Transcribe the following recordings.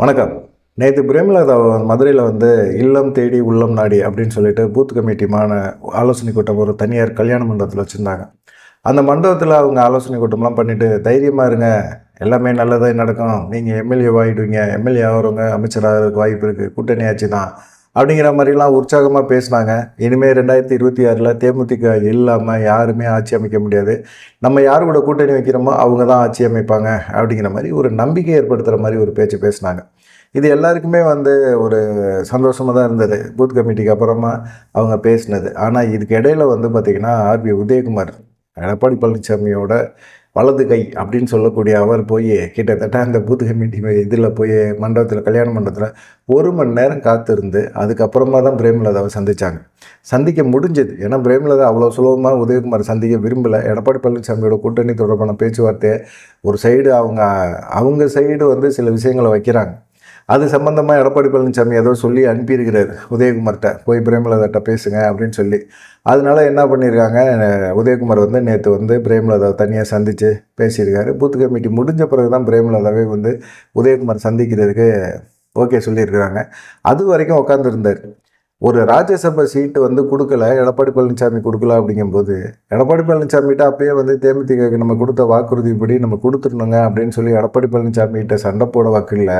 வணக்கம். நேற்று பிரேமலதா மதுரையில் வந்து இல்லம் தேடி உள்ளம் நாடி அப்படின்னு சொல்லிட்டு பூத் கமிட்டிமான ஆலோசனை கூட்டம் ஒரு தனியார் கல்யாண மண்டபத்தில் வச்சுருந்தாங்க. அந்த மண்டபத்தில் அவங்க ஆலோசனை கூட்டம்லாம் பண்ணிவிட்டு தைரியமாக இருங்க. எல்லாமே நல்லதாக நடக்கும். நீங்கள் எம்எல்ஏ ஆகிடுவீங்க எம்எல்ஏ ஆகிறவங்க அமைச்சராக வாய்ப்பு இருக்குது கூட்டணி ஆட்சி தான். அப்படிங்கிற மாதிரிலாம் உற்சாகமாக பேசினாங்க. இனிமேல் ரெண்டாயிரத்தி இருபத்தி ஆறில் தேமுதிக இல்லாமல் யாருமே ஆட்சி அமைக்க முடியாது. நம்ம யார் கூட கூட்டணி வைக்கிறோமோ அவங்க தான் ஆட்சி அமைப்பாங்க அப்படிங்கிற மாதிரி ஒரு நம்பிக்கை ஏற்படுத்துகிற மாதிரி ஒரு பேச்சு பேசினாங்க. இது எல்லாருக்குமே வந்து ஒரு சந்தோஷமாக தான் இருந்தது. பூத் கமிட்டிக்கு அப்புறமா அவங்க பேசினது. ஆனால் இதுக்கு இடையில வந்து பார்த்திங்கன்னா ஆர்பி உதயகுமார் எடப்பாடி பழனிசாமியோட வலது கை அப்படின்னு சொல்லக்கூடிய அவர் போய் கிட்டத்தட்ட அந்த பூத் கமிட்டி இதில் போய் மண்டபத்தில் கல்யாண மண்டபத்தில் ஒரு மணி நேரம் காத்திருந்து அதுக்கப்புறமா தான் பிரேமலதாவை சந்தித்தாங்க சந்திக்க முடிஞ்சது. ஏன்னா பிரேமலதா அவ்வளோ சுலபமாக உதயகுமார் சந்திக்க விரும்பலை. எடப்பாடி பழனிசாமியோட கூட்டணி தொடர்பான பேச்சுவார்த்தை ஒரு சைடு அவங்க அவங்க சைடு வந்து சில விஷயங்களை வைக்கிறாங்க. அது சம்மந்தமாக எடப்பாடி பழனிசாமி ஏதோ சொல்லி அனுப்பியிருக்கிறார். உதயகுமார்கிட்ட போய் பிரேமலதாட்ட பேசுங்க அப்படின்னு சொல்லி. அதனால என்ன பண்ணியிருக்காங்க உதயகுமார் வந்து நேற்று வந்து பிரேமலதாவை தனியாக சந்தித்து பேசியிருக்காரு. பூத் கமிட்டி முடிஞ்ச பிறகு தான் பிரேமலதாவே வந்து உதயகுமார் சந்திக்கிறதுக்கு ஓகே சொல்லியிருக்கிறாங்க. அது வரைக்கும் உட்காந்துருந்தார் ஒரு ராஜ்யசபா சீட்டு வந்து கொடுக்கல எடப்பாடி பழனிசாமி கொடுக்கல அப்படிங்கும்போது எடப்பாடி பழனிசாமிகிட்ட அப்பயே வந்து தேமுதிக நம்ம கொடுத்த வாக்குறுதிப்படி நம்ம கொடுத்துடணுங்க அப்படின்னு சொல்லி எடப்பாடி பழனிசாமிகிட்ட சண்டை போட வாக்கில்லை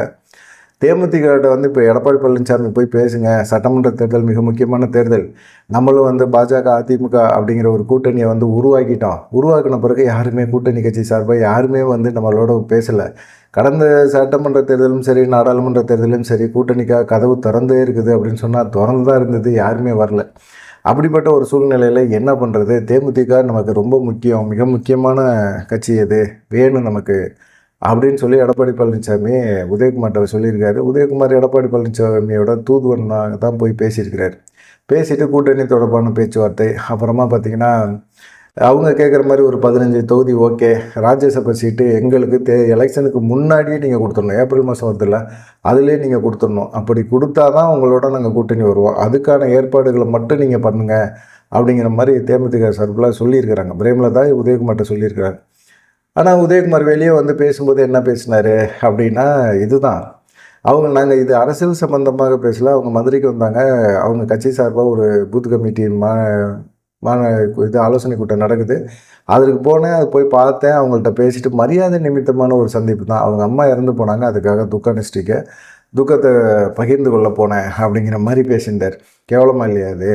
தேமுதிகிட்ட வந்து இப்போ எடப்பாடி பழனிசாமி போய் பேசுங்க. சட்டமன்ற தேர்தல் மிக முக்கியமான தேர்தல். நம்மளும் வந்து பாஜக அதிமுக அப்படிங்கிற ஒரு கூட்டணியை வந்து உருவாக்கிட்டோம். உருவாக்கின பிறகு யாருமே கூட்டணி கட்சி சார்பாக யாருமே வந்து நம்மளோட பேசலை. கடந்த சட்டமன்ற தேர்தலும் சரி நாடாளுமன்ற தேர்தலும் சரி கூட்டணிக்காக கதவு திறந்தே இருக்குது அப்படின்னு சொன்னால் திறந்து தான் இருந்தது. யாருமே வரல. அப்படிப்பட்ட ஒரு சூழ்நிலையில் என்ன பண்ணுறது தேமுதிக நமக்கு ரொம்ப முக்கியம். மிக முக்கியமான கட்சி அது வேணும் நமக்கு. அப்படின்னு சொல்லி எடப்பாடி பழனிசாமி உதயகுமார்கிட்ட சொல்லியிருக்காரு. உதயகுமார் எடப்பாடி பழனிசாமியோட தூதுவனாக தான் போய் பேசியிருக்கிறார். பேசிட்டு கூட்டணி தொடர்பான பேச்சுவார்த்தை அப்புறமா பார்த்தீங்கன்னா அவங்க கேட்குற மாதிரி ஒரு பதினஞ்சு தொகுதி ஓகே ராஜ்யசபா சீட்டு எங்களுக்கு தே எலெக்ஷனுக்கு முன்னாடியே நீங்கள் கொடுத்துடணும். ஏப்ரல் மாதம் வருதுல்ல அதிலே நீங்கள் கொடுத்துடணும். அப்படி கொடுத்தா தான் உங்களோட நாங்கள் கூட்டணி வருவோம். அதுக்கான ஏற்பாடுகளை மட்டும் நீங்கள் பண்ணுங்கள் அப்படிங்கிற மாதிரி தேமுதிக சார்பில் சொல்லியிருக்கிறாங்க. பிரேமலதா உதயகுமார்கிட்ட சொல்லியிருக்கிறாங்க ஆனால் உதயகுமார் வெளியே வந்து பேசும்போது என்ன பேசினார் அப்படின்னா இதுதான். அவங்க நாங்கள் இது அரசியல் சம்பந்தமாக பேசல. அவங்க மதுரைக்கு வந்தாங்க. அவங்க கட்சி சார்பாக ஒரு பூத் கமிட்டி மா மான இது ஆலோசனை கூட்டம் நடக்குது. அதற்கு போனேன் அது போய் பார்த்தேன். அவங்கள்ட்ட பேசிட்டு மரியாதை நிமித்தமான ஒரு சந்திப்பு தான். அவங்க அம்மா இறந்து போனாங்க. அதுக்காக துக்க நிஷ்டிக்க துக்கத்தை பகிர்ந்து கொள்ள போனேன் அப்படிங்கிற மாதிரி பேசியிருந்தார். கேவலமாக இல்லையா அது?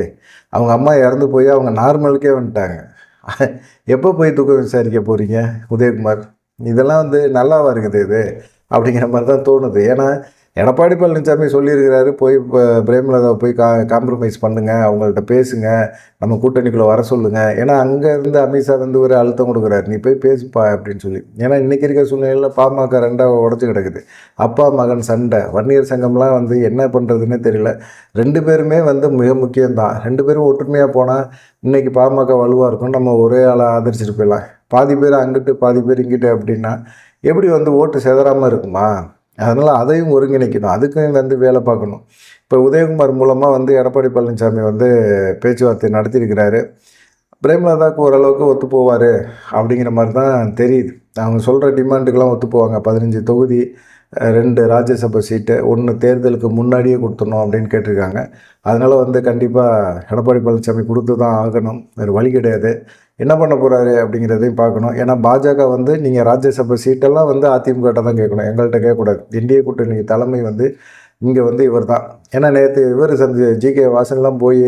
அவங்க அம்மா இறந்து போய் அவங்க நார்மலுக்கே வந்துட்டாங்க. எப்போ போய் துக்கம் விசாரிக்க போகிறீங்க உதயகுமார்? இதெல்லாம் வந்து நல்லாவா இருக்குது இது? அப்படிங்கிற மாதிரி தான் தோணுது. ஏன்னா எடப்பாடி பழனிசாமி சொல்லியிருக்கிறாரு போய் இப்போ பிரேமலதா போய் கா காம்ப்ரமைஸ் பண்ணுங்கள் அவங்கள்ட்ட பேசுங்க நம்ம கூட்டணிக்குள்ளே வர சொல்லுங்கள் ஏன்னா அங்கேருந்து அமித்ஷா வந்து ஒரு அழுத்தம் கொடுக்குறாரு. நீ போய் பேசுப்பா அப்படின்னு சொல்லி. ஏன்னா இன்றைக்கி இருக்க சூழ்நிலையில் பாமக ரெண்டாக உடச்சி கிடக்குது. அப்பா மகன் சண்டை வன்னியர் சங்கம்லாம் வந்து என்ன பண்ணுறதுன்னே தெரியல. ரெண்டு பேருமே வந்து மிக முக்கியம்தான். ரெண்டு பேரும் ஒற்றுமையாக போனால் இன்றைக்கி பாமக வலுவாக இருக்கும். நம்ம ஒரே ஆளாக ஆதரிச்சிட்டு போயிடலாம். பாதி பேர் அங்கிட்டு பாதி பேர் இங்கிட்டு அப்படின்னா எப்படி வந்து ஓட்டு செதறாமல் இருக்குமா? அதனால் அதையும் ஒருங்கிணைக்கணும். அதுக்கும் வந்து வேலை பார்க்கணும். இப்போ உதயகுமார் மூலமாக வந்து எடப்பாடி பழனிசாமி வந்து பேச்சுவார்த்தை நடத்தியிருக்கிறாரு. பிரேமலதாவுக்கு ஓரளவுக்கு ஒத்து போவார் அப்படிங்கிற மாதிரி தான் தெரியுது. அவங்க சொல்கிற டிமாண்டுக்கெலாம் ஒத்து போவாங்க. பதினஞ்சு தொகுதி ரெண்டு ராஜ்யசபா சீட்டு ஒன்று தேர்தலுக்கு முன்னாடியே கொடுத்துடணும் அப்படின்னு கேட்டிருக்காங்க. அதனால் வந்து கண்டிப்பாக எடப்பாடி பழனிசாமி கொடுத்து தான் ஆகணும். வேறு வழி கிடையாது. என்ன பண்ண போகிறாரு அப்படிங்கிறதையும் பார்க்கணும். ஏன்னா பாஜக வந்து நீங்கள் ராஜ்யசபா சீட்டெல்லாம் வந்து அதிமுகட்ட தான் கேட்கணும். எங்கள்கிட்ட கேட்கக்கூடாது. இந்திய கூட்டணி தலைமை வந்து இங்கே வந்து இவர் தான் ஏன்னா நேற்று இவர் சந்தி ஜி கே வாசன்லாம் போய்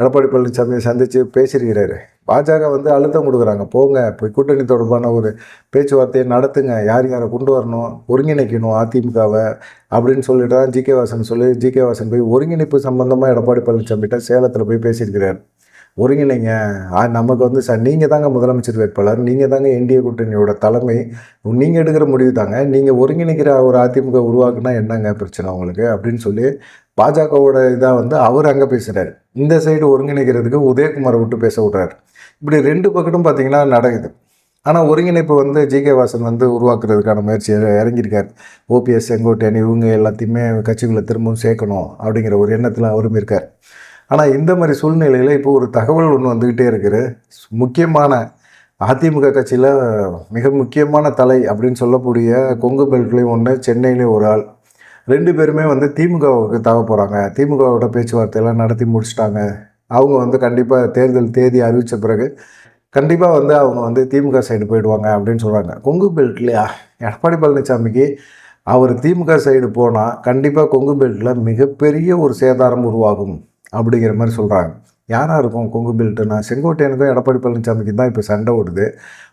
எடப்பாடி பழனிசாமியை சந்தித்து பேசியிருக்கிறாரு. பாஜக வந்து அழுத்தம் கொடுக்குறாங்க. போங்க போய் கூட்டணி தொடர்பான ஒரு பேச்சுவார்த்தையை நடத்துங்க. யார் யாரை கொண்டு வரணும்? ஒருங்கிணைக்கணும் அதிமுகவை அப்படின்னு சொல்லிட்டு தான் ஜி கே வாசன் சொல்லி ஜி கே வாசன் போய் ஒருங்கிணைப்பு சம்மந்தமாக எடப்பாடி பழனிசாமிகிட்ட சேலத்தில் போய் பேசியிருக்கிறார். ஒருங்கிணைங்க. நமக்கு வந்து சார் நீங்கள் தாங்க முதலமைச்சர் வேட்பாளர் நீங்கள் தாங்க என்டிஏ கூட்டணியோட தலைமை. நீங்கள் எடுக்கிற முடிவு தாங்க. நீங்கள் ஒருங்கிணைக்கிற ஒரு அதிமுக உருவாக்குனா என்னங்க பிரச்சனை உங்களுக்கு? அப்படின்னு சொல்லி பாஜகவோட இதாக வந்து அவர் அங்கே பேசுகிறார் இந்த சைடு ஒருங்கிணைக்கிறதுக்கு உதயகுமாரை விட்டு பேச விட்றாரு. இப்படி ரெண்டு பக்கட்டும் பார்த்தீங்கன்னா நடக்குது. ஆனால் ஒருங்கிணைப்பு வந்து ஜி கே வாசன் வந்து உருவாக்குறதுக்கான முயற்சி இறங்கியிருக்கார். ஓபிஎஸ் செங்கோட்டையன் இவங்க எல்லாத்தையுமே கட்சிகளை திரும்பவும் சேர்க்கணும் அப்படிங்கிற ஒரு எண்ணத்தில் அவரும் இருக்கார். ஆனால் இந்த மாதிரி சூழ்நிலையில் இப்போ ஒரு தகவல் ஒன்று வந்துக்கிட்டே இருக்குது. முக்கியமான அதிமுக கட்சியில் மிக முக்கியமான தலை அப்படின்னு சொல்லக்கூடிய கொங்கு பெல்ட்லேயும் ஒன்று சென்னையிலேயும் ஒரு ஆள். ரெண்டு பேருமே வந்து திமுகவுக்கு தவ போகிறாங்க திமுகவோட பேச்சுவார்த்தையெல்லாம் நடத்தி முடிச்சிட்டாங்க. அவங்க வந்து கண்டிப்பாக தேர்தல் தேதி அறிவித்த பிறகு கண்டிப்பாக வந்து அவங்க வந்து திமுக சைடு போயிடுவாங்க அப்படின்னு சொல்கிறாங்க கொங்கு பெல்ட்லையா? எடப்பாடி பழனிசாமிக்கு அவர் திமுக சைடு போனால் கண்டிப்பாக கொங்கு பெல்ட்டில் மிகப்பெரிய ஒரு சேதாரம் உருவாகும். அப்படிங்கிற மாதிரி சொல்கிறாங்க யாராக இருக்கும் கொங்கு பெல்ட்டுனா செங்கோட்டையனுக்கும் எடப்பாடி பழனிசாமிக்கும் தான் இப்போ சண்டை ஓடுது.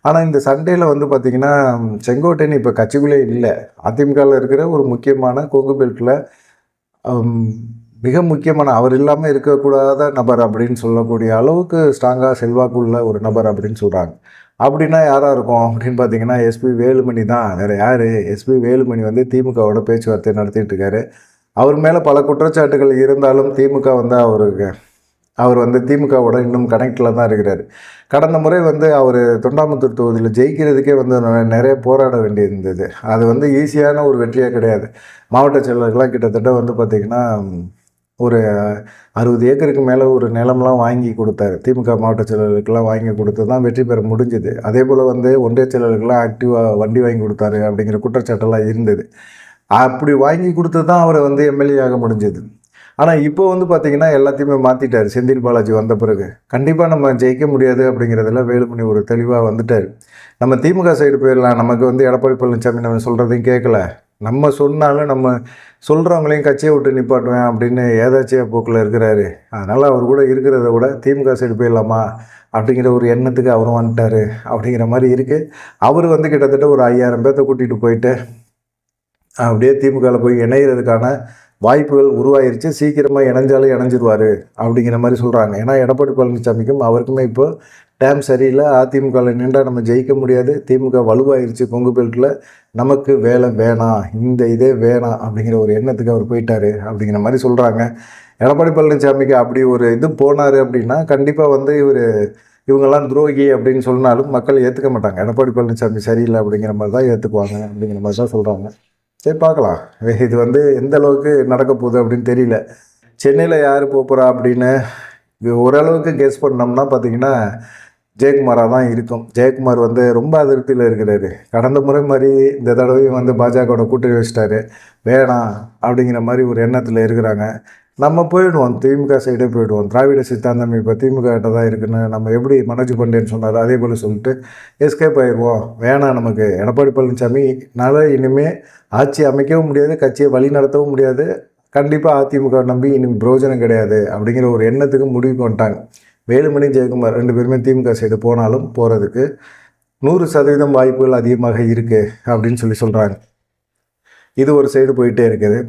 ஆனால் இந்த சண்டையில் வந்து பார்த்திங்கன்னா செங்கோட்டையன் இப்போ கட்சிக்குள்ளே இல்லை. அதிமுகவில் இருக்கிற ஒரு முக்கியமான கொங்கு பெல்ட்டில் மிக முக்கியமான அவர் இல்லாமல் இருக்கக்கூடாத நபர் அப்படின்னு சொல்லக்கூடிய அளவுக்கு ஸ்ட்ராங்காக செல்வாக்குள்ள ஒரு நபர் அப்படின்னு சொல்கிறாங்க அப்படின்னா யாராக இருக்கும் அப்படின்னு பார்த்தீங்கன்னா எஸ்பி வேலுமணி தான். வேறு யார்? எஸ்பி வேலுமணி வந்து திமுகவோட பேச்சுவார்த்தை நடத்திட்டு இருக்காரு. அவர் மேலே பல குற்றச்சாட்டுகள் இருந்தாலும் திமுக வந்து அவருக்கு அவர் வந்து திமுகவோட இன்னும் கனெக்டில் தான் இருக்கிறார். கடந்த முறை வந்து அவர் தொண்டாமுத்தூர் தொகுதியில் ஜெயிக்கிறதுக்கே வந்து நிறைய போராட வேண்டியிருந்தது. அது வந்து ஈஸியான ஒரு வெற்றியாக கிடையாது. மாவட்ட செயலர்கள்லாம் கிட்டத்தட்ட வந்து பார்த்திங்கன்னா ஒரு அறுபது ஏக்கருக்கு மேலே ஒரு நிலம்லாம் வாங்கி கொடுத்தாரு. திமுக மாவட்ட செயலர்களுக்கெல்லாம் வாங்கி கொடுத்து தான் வெற்றி பெற முடிஞ்சுது. அதே போல் வந்து ஒன்றிய செயலர்களுக்கெல்லாம் ஆக்டிவாக வண்டி வாங்கி கொடுத்தாரு அப்படிங்கிற குற்றச்சாட்டெல்லாம் இருந்தது. அப்படி வாங்கி கொடுத்து தான் அவரை வந்து எம்எல்ஏ ஆக முடிஞ்சது. ஆனால் இப்போ வந்து பார்த்திங்கன்னா எல்லாத்தையுமே மாற்றிட்டார் செந்தில் பாலாஜி வந்த பிறகு. கண்டிப்பாக நம்ம ஜெயிக்க முடியாது அப்படிங்கிறதுல வேலுமணி ஒரு தெளிவாக வந்துட்டார். நம்ம திமுக சைடு போயிடலாம். நமக்கு வந்து எடப்பாடி பழனிசாமி நம்ம சொல்கிறதையும் கேட்கல நம்ம சொன்னாலும் நம்ம சொல்கிறவங்களையும் கட்சியை விட்டு நிப்பாட்டுவேன் அப்படின்னு ஏதாச்சிய போக்கில் இருக்கிறாரு. அதனால் அவர் கூட இருக்கிறத விட திமுக சைடு போயிடலாமா அப்படிங்கிற ஒரு எண்ணத்துக்கு அவரும் வந்துட்டார் அப்படிங்கிற மாதிரி இருக்குது அவர் வந்து கிட்டத்தட்ட ஒரு ஐயாயிரம் பேர்த்த கூட்டிகிட்டு போயிட்டு அப்படியே திமுகவில் போய் இணைகிறதுக்கான வாய்ப்புகள் உருவாயிருச்சு. சீக்கிரமாக இணைஞ்சாலும் இணைஞ்சிருவார் அப்படிங்கிற மாதிரி சொல்கிறாங்க ஏன்னா எடப்பாடி பழனிசாமிக்கும் அவருக்குமே இப்போ டேம் சரியில்லை. அதிமுகவில் நின்றா நம்ம ஜெயிக்க முடியாது. திமுக வலுவாயிருச்சு கொங்கு பெல்ட்டில் நமக்கு வேலை வேணாம் இந்த இதே வேணாம் அப்படிங்கிற ஒரு எண்ணத்துக்கு அவர் போயிட்டாரு அப்படிங்கிற மாதிரி சொல்கிறாங்க எடப்பாடி பழனிசாமிக்கு அப்படி ஒரு இது போனார் அப்படின்னா கண்டிப்பாக வந்து இவர் இவங்கெல்லாம் துரோகி அப்படின்னு சொன்னாலும் மக்கள் ஏற்றுக்க மாட்டாங்க. எடப்பாடி பழனிசாமி சரியில்லை அப்படிங்கிற மாதிரி தான் ஏற்றுக்குவாங்க அப்படிங்கிற மாதிரி தான் சொல்கிறாங்க சரி பார்க்கலாம். இது வந்து எந்த அளவுக்கு நடக்க போகுது அப்படின்னு தெரியல. சென்னையில் யார் போகிறா அப்படின்னு ஓரளவுக்கு கெஸ் பண்ணோம்னா பார்த்தீங்கன்னா ஜெயக்குமாராக தான் இருக்கும். ஜெயக்குமார் வந்து ரொம்ப அதிருப்தியில் இருக்கிறாரு. கடந்த முறை மாதிரி இந்த தடவையும் வந்து பாஜகவோட கூட்டணி வச்சிட்டாரு. வேணாம் அப்படிங்கிற மாதிரி ஒரு எண்ணத்தில் இருக்கிறாங்க. நம்ம போயிடுவோம். திமுக சைடே போயிடுவோம். திராவிட சித்தாந்தம் இப்போ திமுக கிட்ட தான் இருக்குன்னு நம்ம எப்படி மனோஜ் பண்டேன்னு சொன்னார் அதே போல் சொல்லிட்டு எஸ்கேப் ஆயிடுவோம் வேணாம் நமக்கு. எடப்பாடி பழனிசாமினால இனிமேல் ஆட்சி அமைக்கவும் முடியாது கட்சியை வழி நடத்தவும் முடியாது. கண்டிப்பாக அதிமுக நம்பி இனிமேல் பிரயோஜனம் கிடையாது அப்படிங்கிற ஒரு எண்ணத்துக்கு முடிவு கொண்டாங்க வேலுமணி ஜெயக்குமார் ரெண்டு பேருமே திமுக சைடு போனாலும் போகிறதுக்கு நூறு சதவீதம் வாய்ப்புகள் அதிகமாக இருக்குது அப்படின்னு சொல்லி சொல்கிறாங்க இது ஒரு சைடு போயிட்டே இருக்குது.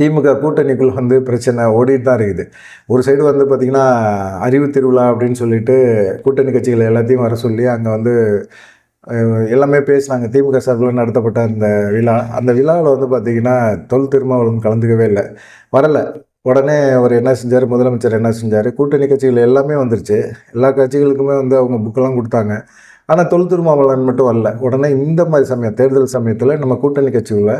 திமுக கூட்டணிக்குள் வந்து பிரச்சனை ஓடிட்டு தான் இருக்குது. ஒரு சைடு வந்து பார்த்திங்கன்னா அறிவு திருவிழா அப்படின்னு சொல்லிட்டு கூட்டணி கட்சிகள் எல்லாத்தையும் வர சொல்லி அங்கே வந்து எல்லாமே பேசினாங்க. திமுக சார்பில் நடத்தப்பட்ட அந்த விழா அந்த விழாவில் வந்து பார்த்திங்கன்னா தொல் திருமாவளவன் கலந்துக்கவே இல்லை. வரலை. உடனே அவர் என்ன செஞ்சார்? முதலமைச்சர் என்ன செஞ்சார்? கூட்டணி கட்சிகள் எல்லாமே வந்துருச்சு. எல்லா கட்சிகளுக்குமே வந்து அவங்க புக்கெல்லாம் கொடுத்தாங்க. ஆனால் தொல் திருமாவளவன் மட்டும் வரல. உடனே இந்த மாதிரி சமயம் தேர்தல் சமயத்தில் நம்ம கூட்டணி கட்சிகளை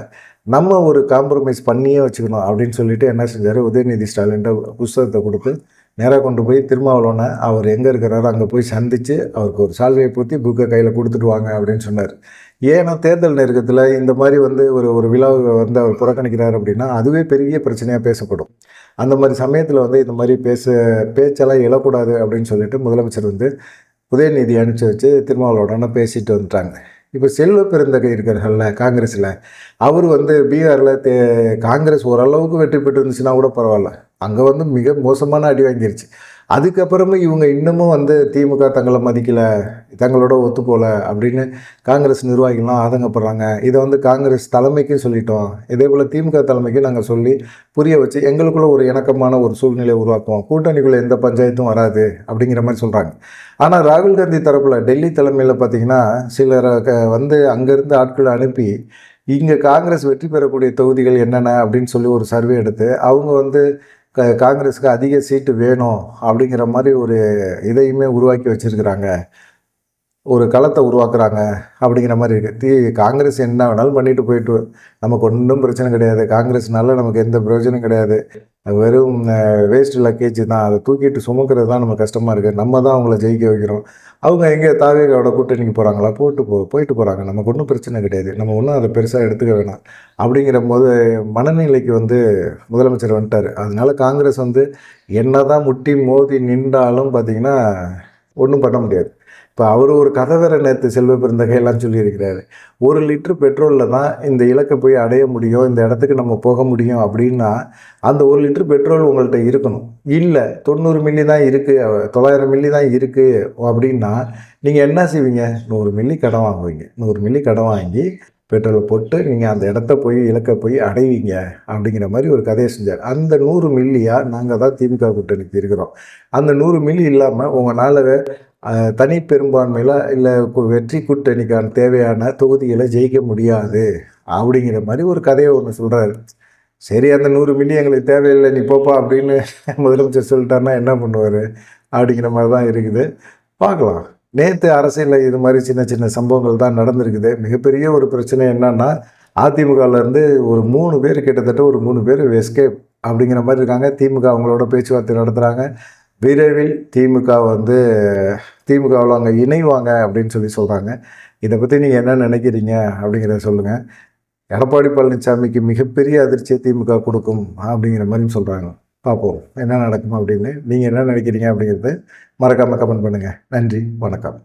நம்ம ஒரு காம்ப்ரமைஸ் பண்ணியே வச்சுக்கணும் அப்படின்னு சொல்லிட்டு என்ன செஞ்சார்? உதயநிதி ஸ்டாலின்ட்ட புஸ்தகத்தை கொடுத்து நேராக கொண்டு போய் திருமாவளவனை அவர் எங்கே இருக்கிறாரோ அங்கே போய் சந்தித்து அவருக்கு ஒரு சால்வையை பூத்தி புக்கை கையில் கொடுத்துட்டு வாங்க அப்படின்னு சொன்னார். ஏன்னா தேர்தல் நெருக்கத்தில் இந்த மாதிரி வந்து ஒரு ஒரு விழாவை வந்து அவர் புறக்கணிக்கிறார் அப்படின்னா அதுவே பெரிய பிரச்சனையாக பேசப்படும். அந்த மாதிரி சமயத்தில் வந்து இந்த மாதிரி பேச பேச்செல்லாம் எழக்கூடாது அப்படின்னு சொல்லிட்டு முதலமைச்சர் வந்து உதயநிதி அனுப்பிச்சி வச்சு திருமாவளவனை பேசிட்டு வந்துட்டாங்க. இப்போ செல்வ பெருந்தகை இருக்கிறார்ல காங்கிரஸில் அவர் வந்து பீகாரில் தே காங்கிரஸ் ஓரளவுக்கு வெற்றி பெற்று இருந்துச்சுன்னா கூட பரவாயில்ல. அங்கே வந்து மிக மோசமான அடி வாங்கிருச்சு. அதுக்கப்புறமும் இவங்க இன்னமும் வந்து திமுக தங்களை மதிக்கலை தங்களோட ஒத்து போல அப்படின்னு காங்கிரஸ் நிர்வாகிகள்லாம் ஆதங்கப்படுறாங்க. இதை வந்து காங்கிரஸ் தலைமைக்கும் சொல்லிட்டோம். இதே போல் திமுக தலைமைக்கும் நாங்கள் சொல்லி புரிய வச்சு எங்களுக்குள்ள ஒரு இணக்கமான ஒரு சூழ்நிலையை உருவாக்குவோம். கூட்டணிக்குள்ளே எந்த பஞ்சாயத்தும் வராது அப்படிங்கிற மாதிரி சொல்கிறாங்க ஆனால் ராகுல் காந்தி தரப்பில் டெல்லி தலைமையில் பார்த்தீங்கன்னா சிலர் க- வந்து அங்கேருந்து ஆட்களை அனுப்பி இங்கே காங்கிரஸ் வெற்றி பெறக்கூடிய தொகுதிகள் என்னென்ன அப்படின்னு சொல்லி ஒரு சர்வே எடுத்து அவங்க வந்து காங்கிரஸுக்கு அதிக சீட்டு வேணும் அப்படிங்கிற மாதிரி ஒரு இதையுமே உருவாக்கி வச்சுருக்கிறாங்க. ஒரு களத்தை உருவாக்குறாங்க அப்படிங்கிற மாதிரி இருக்குது தீ காங்கிரஸ் என்ன வேணாலும் பண்ணிட்டு போயிட்டு நமக்கு ஒன்றும் பிரச்சனை கிடையாது. காங்கிரஸ்னால நமக்கு எந்த பிரயோஜனம் கிடையாது. வெறும் வேஸ்ட் லக்கேஜ் தான். அதை தூக்கிட்டு சுமக்கிறது தான் நம்ம கஷ்டமாக இருக்குது நம்ம தான் அவங்கள ஜெயிக்க வைக்கிறோம். அவங்க எங்கே தாவேகாவோட கூட்டணிக்கு போகிறாங்களா போட்டு போ போயிட்டு போகிறாங்க நமக்கு ஒன்றும் பிரச்சனை கிடையாது. நம்ம ஒன்றும் அதை பெருசாக எடுத்துக்க வேணாம். அப்படிங்கிற போது மனநிலைக்கு வந்து முதலமைச்சர் வந்துட்டார். அதனால காங்கிரஸ் வந்து என்ன தான் முட்டி மோதி நின்றாலும் பார்த்தீங்கன்னா ஒன்றும் பண்ண முடியாது. இப்போ அவர் ஒரு கதை வேற நேற்று செல்வ பெருந்தகையெல்லாம் சொல்லியிருக்கிறாரு. ஒரு லிட்டர் பெட்ரோலில் தான் இந்த இலக்கை போய் அடைய முடியும் இந்த இடத்துக்கு நம்ம போக முடியும் அப்படின்னா அந்த ஒரு லிட்டர் பெட்ரோல் உங்கள்கிட்ட இருக்கணும். இல்லை தொண்ணூறு மில்லி தான் இருக்குது தொள்ளாயிரம் மில்லி தான் இருக்குது அப்படின்னா நீங்கள் என்ன செய்வீங்க? நூறு மில்லி கடன் வாங்குவீங்க. நூறு மில்லி கடன் வாங்கி பெட்ரோலை போட்டு நீங்கள் அந்த இடத்த போய் இலக்கை போய் அடைவீங்க அப்படிங்கிற மாதிரி ஒரு கதையை செஞ்சார். அந்த நூறு மில்லியாக நாங்கள் தான் திமுக கூட்டணிக்கு இருக்கிறோம் அந்த நூறு மில்லி இல்லாமல் உங்களால் தனி பெரும்பான்மையில் இல்லை வெற்றி கூட்டணிக்கான தேவையான தொகுதிகளை ஜெயிக்க முடியாது அப்படிங்கிற மாதிரி ஒரு கதையை ஒன்று சொல்கிறாரு சரி அந்த நூறு மில்லி எங்களுக்கு தேவையில்லை நீ போப்பா அப்படின்னு முதலமைச்சர் சொல்லிட்டாருன்னா என்ன பண்ணுவார்? அப்படிங்கிற மாதிரி தான் இருக்குது. பார்க்கலாம். நேற்று அரசியலில் இது மாதிரி சின்ன சின்ன சம்பவங்கள் தான் நடந்திருக்குது. மிகப்பெரிய ஒரு பிரச்சனை என்னன்னா அதிமுகலேருந்து ஒரு மூணு பேர் கிட்டத்தட்ட ஒரு மூணு பேர் எஸ்கேப் அப்படிங்கிற மாதிரி இருக்காங்க. திமுக அவங்களோட பேச்சுவார்த்தை நடத்துகிறாங்க விரைவில் திமுக வந்து திமுகவில் அங்கே இணைவாங்க அப்படின்னு சொல்லி சொல்கிறாங்க இதை பற்றி நீங்கள் என்ன நினைக்கிறீங்க அப்படிங்கிறத சொல்லுங்கள் எடப்பாடி பழனிசாமிக்கு மிகப்பெரிய அதிர்ச்சியை திமுக கொடுக்கும் அப்படிங்கிற மாதிரி சொல்கிறாங்க பார்ப்போம் என்ன நடக்கும் அப்படின்னு. நீங்கள் என்ன நினைக்கிறீங்க அப்படிங்கிறது மறக்காமல் கமெண்ட் பண்ணுங்கள் நன்றி வணக்கம்.